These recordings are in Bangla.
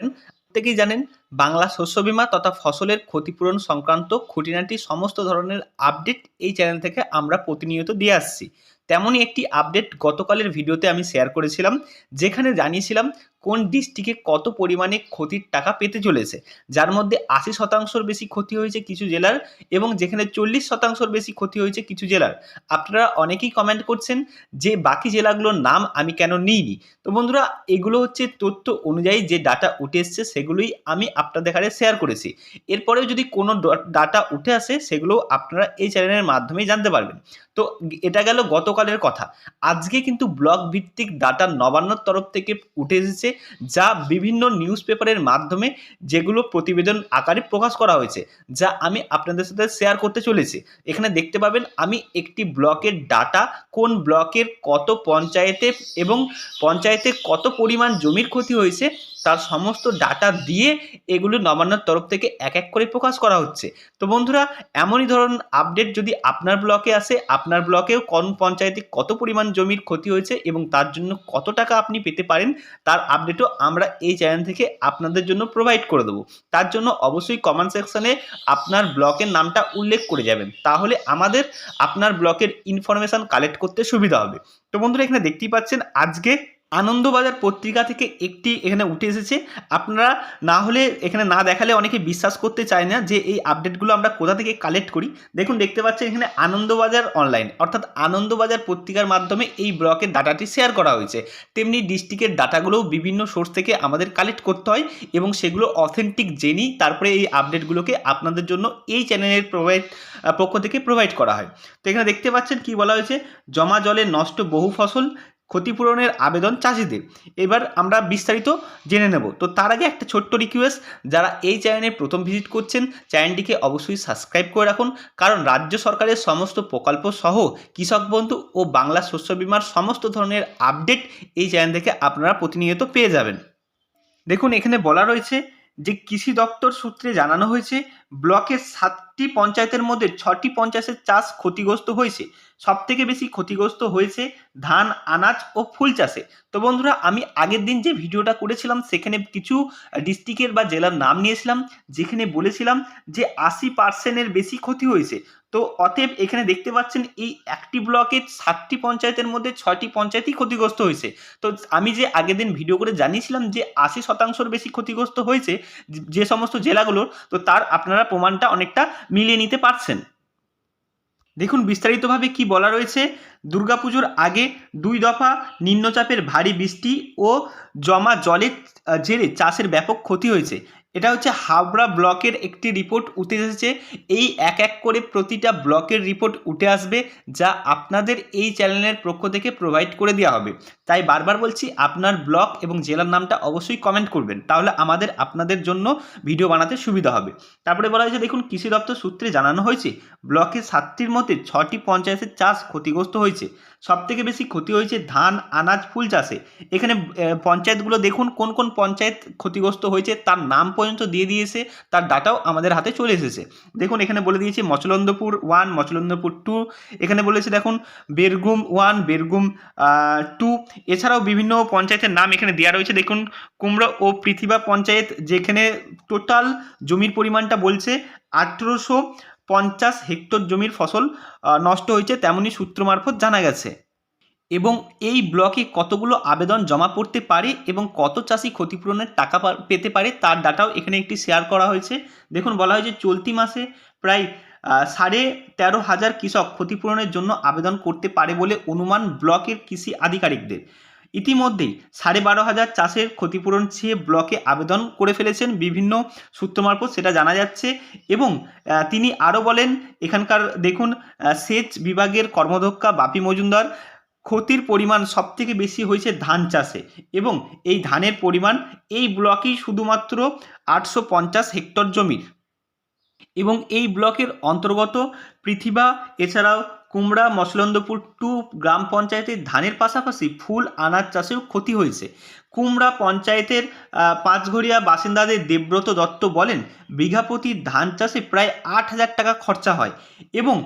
প্রত্যেকেই জানেন, বাংলা শস্য বীমা তথা ফসলের ক্ষতিপূরণ সংক্রান্ত খুঁটিনাটি সমস্ত ধরনের আপডেট এই চ্যানেল থেকে আমরা প্রতিনিয়ত দিয়ে আসছি। তেমনই একটি আপডেট গতকালের ভিডিওতে আমি শেয়ার করেছিলাম, যেখানে জানিয়েছিলাম কোন ডিস্ট্রিক্টে কত পরিমাণে ক্ষতির টাকা পেতে চলেছে? যার মধ্যে আশি শতাংশর বেশি ক্ষতি হয়েছে কিছু জেলার এবং যেখানে চল্লিশ শতাংশর বেশি ক্ষতি হয়েছে কিছু জেলার। আপনারা অনেকেই কমেন্ট করছেন যে বাকি জেলাগুলোর নাম আমি কেন নিইনি? তো বন্ধুরা, এগুলো হচ্ছে তথ্য অনুযায়ী যে ডাটা উঠে এসছে সেগুলোই আমি আপনাদের কাছে শেয়ার করেছি। এরপরেও যদি কোনো ডাটা উঠে আসে সেগুলো আপনারা এই চ্যানেলের মাধ্যমেই জানতে পারবেন। তো এটা গেল গতকালের কথা। আজকে কিন্তু ব্লক ভিত্তিক ডাটা নবান্নর তরফ থেকে উঠে এসেছে যা বিভিন্ন নিউজ পেপারের মাধ্যমে যেগুলো প্রতিবেদন আকারে প্রকাশ করা হয়েছে, যা আমি আপনাদের সাথে শেয়ার করতে চলেছি। এখানে দেখতে পাবেন, আমি একটি ব্লকের ডাটা কোন ব্লকের কত পঞ্চায়েতে এবং পঞ্চায়েতে কত পরিমাণ জমির ক্ষতি হয়েছে তার সমস্ত ডাটা দিয়ে এগুলো নবান্নর তরফ থেকে এক এক করে প্রকাশ করা হচ্ছে। তো বন্ধুরা, এমনই ধরনের আপডেট যদি আপনার ব্লকে আসে, আপনার ব্লকেও কোন পঞ্চায়েতে কত পরিমাণ জমির ক্ষতি হয়েছে এবং তার জন্য কত টাকা আপনি পেতে পারেন, তার আপডেটও আমরা এই চ্যানেল থেকে আপনাদের জন্য প্রোভাইড করে দেবো। তার জন্য অবশ্যই কমেন্ট সেকশনে আপনার ব্লকের নামটা উল্লেখ করে যাবেন। তাহলে আমাদের আপনার ব্লকের ইনফরমেশান কালেক্ট করতে সুবিধা হবে। তো বন্ধুরা, এখানে দেখতেই পাচ্ছেন, আজকে আনন্দবাজার পত্রিকা থেকে একটি এখানে উঠে এসেছে। আপনারা না হলে এখানে না দেখালে অনেকে বিশ্বাস করতে চায় না যে এই আপডেটগুলো আমরা কোথা থেকে কালেক্ট করি। দেখুন, দেখতে পাচ্ছেন এখানে আনন্দবাজার অনলাইন অর্থাৎ আনন্দবাজার পত্রিকার মাধ্যমে এই ব্লকের ডাটাটি শেয়ার করা হয়েছে। তেমনি ডিস্ট্রিক্টের ডাটাগুলোও বিভিন্ন সোর্স থেকে আমাদের কালেক্ট করতে হয় এবং সেগুলো অথেন্টিক জেনেই তারপরে এই আপডেটগুলোকে আপনাদের জন্য এই চ্যানেলের প্রোভাইড পক্ষ থেকে প্রোভাইড করা হয়। তো এখানে দেখতে পাচ্ছেন কি বলা হয়েছে? জমা জলে নষ্ট বহু ফসল ক্ষতিপূরণের আবেদন চাষিদের। এবার আমরা বিস্তারিত জেনে নেব। তো তার আগে একটা ছোট্ট রিকোয়েস্ট যারা এই চ্যানেলে প্রথম ভিজিট করছেন চ্যানেলটিকে অবশ্যই সাবস্ক্রাইব করে রাখুন। কারণ রাজ্য সরকারের সমস্ত প্রকল্প সহ কৃষক বন্ধু ও বাংলা শস্য বিমার সমস্ত ধরনের আপডেট এই চ্যানেল থেকে আপনারা প্রতিনিয়ত পেয়ে যাবেন। দেখুন, এখানে বলা রয়েছে যে কৃষি দপ্তর সূত্রে জানানো হয়েছে ব্লকের সাতটি পঞ্চায়েতের মধ্যে ছটি পঞ্চায়েতের চাষ ক্ষতিগ্রস্ত হয়েছে। সব থেকে বেশি ক্ষতিগ্রস্ত হয়েছে ধান, আনাজ ও ফুল চাষে। তো বন্ধুরা, আমি আগের দিন যে ভিডিওটা করেছিলাম, সেখানে কিছু ডিস্ট্রিক্টের বা জেলার নাম নিয়েছিলাম, যেখানে বলেছিলাম যে আশি পার্সেন্টের বেশি ক্ষতি হয়েছে। তো অতএব এখানে দেখতে পাচ্ছেন এই একটি ব্লকের সাতটি পঞ্চায়েতের মধ্যে ছয়টি পঞ্চায়েতই ক্ষতিগ্রস্ত হয়েছে। তো আমি যে আগের দিন ভিডিও করে জানিয়েছিলাম যে আশি শতাংশর বেশি ক্ষতিগ্রস্ত হয়েছে যে সমস্ত জেলাগুলোর, তো তার আপনারা প্রমাণটা অনেকটা মিলিয়ে নিতে পারছেন। দেখুন বিস্তারিতভাবে কি বলা রয়েছে। দুর্গাপুজোর আগে দুই দফা নিম্নচাপের ভারী বৃষ্টি ও জমা জলের জেরে চাষের ব্যাপক ক্ষতি হয়েছে। এটা হচ্ছে হাবড়া ব্লকের একটি রিপোর্ট উঠে এসেছে। এই এক এক করে প্রতিটা ব্লকের রিপোর্ট উঠে আসবে, যা আপনাদের এই চ্যানেলের পক্ষ থেকে প্রোভাইড করে দেওয়া হবে। তাই বারবার বলছি, আপনার ব্লক এবং জেলার নামটা অবশ্যই কমেন্ট করবেন। তাহলে আমাদের, আপনাদের জন্য ভিডিও বানাতে সুবিধা হবে। তারপরে বলা হয়েছে, দেখুন, কৃষি দপ্তর সূত্রে জানানো হয়েছে ব্লকের সাতটির মধ্যে ছটি পঞ্চায়েতের চাষ ক্ষতিগ্রস্ত হয়েছে। সবথেকে বেশি ক্ষতি হয়েছে ধান, আনাজ, ফুল চাষে। এখানে পঞ্চায়েতগুলো দেখুন কোন কোন পঞ্চায়েত ক্ষতিগ্রস্ত হয়েছে, তার নাম পর্যন্ত দিয়ে দিয়েছে, তার ডাটাও আমাদের হাতে চলে এসেছে। দেখুন, এখানে বলে দিয়েছে মচলন্দপুর ওয়ান মচলন্দপুর টু এখানে বলেছে দেখুন বেরগুম ওয়ান বেরগুম টু এছাড়াও বিভিন্ন পঞ্চায়েতের নাম এখানে দেওয়া রয়েছে। দেখুন, কুমড়ো ও পৃথিবা পঞ্চায়েত, যেখানে টোটাল জমির পরিমাণটা বলছে আঠেরোশো পঞ্চাশ হেক্টর জমির ফসল নষ্ট হয়েছে তেমনই সূত্র মারফত জানা গেছে। এবং এই ব্লকে কতগুলো আবেদন জমা পড়তে পারে এবং কত চাষি ক্ষতিপূরণের টাকা পেতে পারে তার ডাটাও এখানে একটি শেয়ার করা হয়েছে। দেখুন, বলা হয়েছে চলতি মাসে প্রায় সাড়ে তেরো হাজার কৃষক ক্ষতিপূরণের জন্য আবেদন করতে পারে বলে অনুমান ব্লকের কৃষি আধিকারিকদের। ইতিমধ্যেই সাড়ে বারো হাজার চাষের ক্ষতিপূরণ চেয়ে ব্লকে আবেদন করে ফেলেছেন বিভিন্ন সূত্র মারফত, সেটা জানা যাচ্ছে। এবং তিনি আরও বলেন, এখানকার দেখুন সেচ বিভাগের কর্মদক্ষা বাপি মজুমদার, ক্ষতির পরিমাণ সবথেকে বেশি হয়েছে ধান চাষে। এবং এই ধানের পরিমাণ এই ব্লকেই শুধুমাত্র আটশো পঞ্চাশ হেক্টর জমির। এবং এই ব্লকের অন্তর্গত পৃথিবা, এছাড়াও কুমড়া মশলন্দপুর টু গ্রাম পঞ্চায়েতে ধানের পাশাপাশি ফুল আনাজ চাষেও ক্ষতি হয়েছে। কুমড়া পঞ্চায়েতের পাঁচঘরিয়া বাসিন্দাদের দেবব্রত দত্ত বলেন, বিঘা প্রতি ধান চাষে প্রায় আট হাজার টাকা খরচা হয় এবং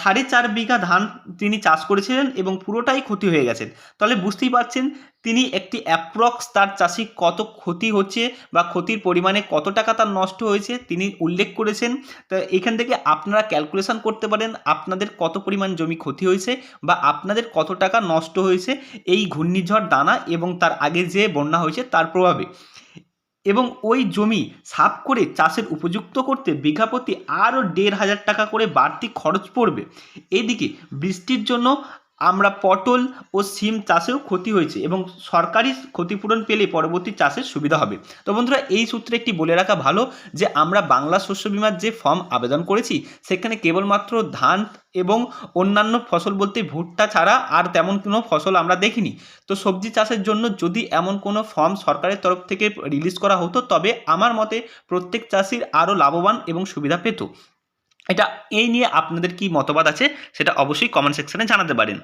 সাড়ে চার বিঘা ধান তিনি চাষ করেছিলেন এবং পুরোটাই ক্ষতি হয়ে গেছেন তাহলে বুঝতেই পারছেন তিনি একটি অ্যাপ্রক্স তার চাষি কত ক্ষতি হচ্ছে বা ক্ষতির পরিমাণে কত টাকা তার নষ্ট হয়েছে তিনি উল্লেখ করেছেন। তো এখান থেকে আপনারা ক্যালকুলেশন করতে পারেন আপনাদের কত পরিমাণ জমি ক্ষতি হয়েছে বা আপনাদের কত টাকা নষ্ট হয়েছে, এই ঘূর্ণিঝড় দানা এবং তার আগে যে বন্যা হয়েছে তার প্রভাবে। এবং ওই জমি সাফ করে চাষের উপযুক্ত করতে বিঘা প্রতি আরও দেড় হাজার টাকা করে বাড়তি খরচ পড়বে। এদিকে বৃষ্টির জন্য আমরা পটল ও সিম চাষেও ক্ষতি হয়েছে এবং সরকারি ক্ষতিপূরণ পেলে পরবর্তী চাষের সুবিধা হবে। তো বন্ধুরা, এই সূত্রে একটি বলে রাখা ভালো যে, আমরা বাংলা শস্য বিমার যে ফর্ম আবেদন করেছি, সেখানে কেবলমাত্র ধান এবং অন্যান্য ফসল বলতে ভুট্টা ছাড়া আর তেমন কোনো ফসল আমরা দেখিনি। তো সবজি চাষের জন্য যদি এমন কোনো ফর্ম সরকারের তরফ থেকে রিলিজ করা হতো, তবে আমার মতে প্রত্যেক চাষির আরও লাভবান এবং সুবিধা পেত। এটা এই নিয়ে আপনাদের কি মতবাদ আছে সেটা অবশ্যই কমেন্ট সেকশনে জানাতে পারেন।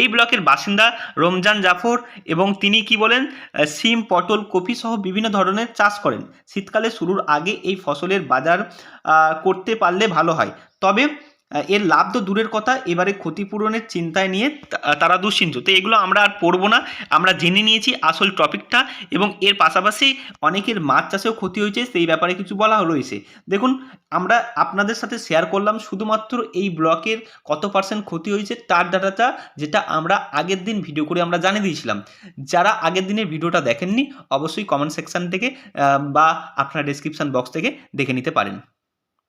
এই ব্লকের বাসিন্দা রমজান জাফর এবং তিনি কি বলেন? সিম, পটল, কপি সহ বিভিন্ন ধরনের চাষ করেন। শীতকালে শুরুর আগে এই ফসলের বাজার করতে পারলে ভালো হয়। তবে এর লাভ তো দূরের কথা। এবারে ক্ষতিপূরণের চিন্তায় নিয়ে তারা দুশ্চিন্ত তো এগুলো আমরা আর পড়ব না। আমরা জেনে নিয়েছি আসল টপিকটা এবং এর পাশাপাশি অনেকের মাছ চাষেও ক্ষতি হয়েছে, সেই ব্যাপারে কিছু বলা রয়েছে দেখুন, আমরা আপনাদের সাথে শেয়ার করলাম শুধুমাত্র এই ব্লকের কত পার্সেন্ট ক্ষতি হয়েছে, তার ডাটাটা যেটা আমরা আগের দিন ভিডিও করে আমরা জানিয়ে দিয়েছিলাম। যারা আগের দিনের ভিডিওটা দেখেননি, অবশ্যই কমেন্ট সেকশন থেকে বা আপনার ডেসক্রিপশন বক্স থেকে দেখে নিতে পারেন।